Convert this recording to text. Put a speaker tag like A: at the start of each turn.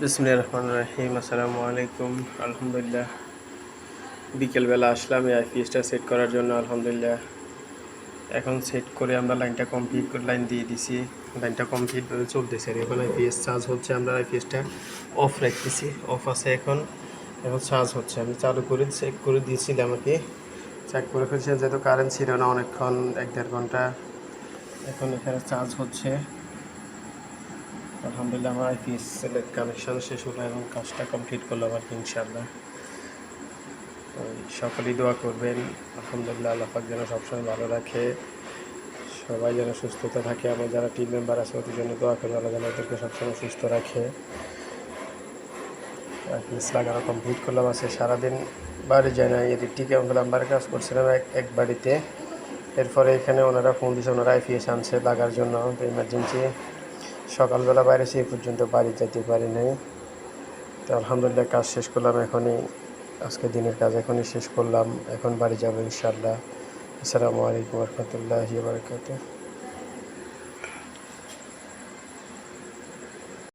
A: বিসমুল্লাহ রহমান রাহিম, আসসালামু আলাইকুম। আলহামদুলিল্লাহ। বিকেলবেলা আসলাম, এই আইপিএসটা সেট করার জন্য, আলহামদুলিল্লাহ। এখন সেট করে আমরা লাইনটা কমপ্লিট করে, লাইন দিয়ে দিছি। লাইনটা কমপ্লিট চলতেছে আর এখন আইপিএস চার্জ হচ্ছে, আমরা আইপিএসটা অফ রাখতেছি। অফ আছে এখন এখন চার্জ হচ্ছে। আমি চালু করে চেক করে দিয়েছিলাম আর কি। চেক করে ফেলছিলাম যেহেতু কারেন্ট ছিল না অনেকক্ষণ, এক দেড় ঘণ্টা। এখন এখানে চার্জ হচ্ছে। আলহামদুলিল্লাহ, আমার আইপিএস সেলের কানেকশন শেষ হলো এবং কাজটা কমপ্লিট করলাম আর কি ইনশাআল্লাহ। ওই সকলেই দোয়া করবেন। আলহামদুলিল্লাহ, আল্লাহ পাক যেন সবসময় ভালো রাখে। সবাই যেন সুস্থতা থাকে। আমার যারা টিম মেম্বার আছে, ওদের জন্য দোয়া করবে আল্লাহ যেন ওদেরকে সবসময় সুস্থ রাখে। আইপিএস লাগানো কমপ্লিট করলাম আছে সারাদিন। বাড়ি যায় না এদিক টিকে নাম্বারে কাজ করছিলাম এক এক বাড়িতে। এরপরে এখানে ওনারা ফোন দিয়েছে ওনারা আইপিএস আনছে লাগার জন্য ইমার্জেন্সি সকালবেলা বাইরে সে পর্যন্ত বাড়ি যেতে পারি নাই। তো আলহামদুলিল্লাহ কাজ শেষ করলাম এখনই। আজকে দিনের কাজ এখনই শেষ করলাম। এখন বাড়ি যাব ইনশাআল্লাহ। আসসালামু আলাইকুম রহমতুল্লাহ বারকাতুহ।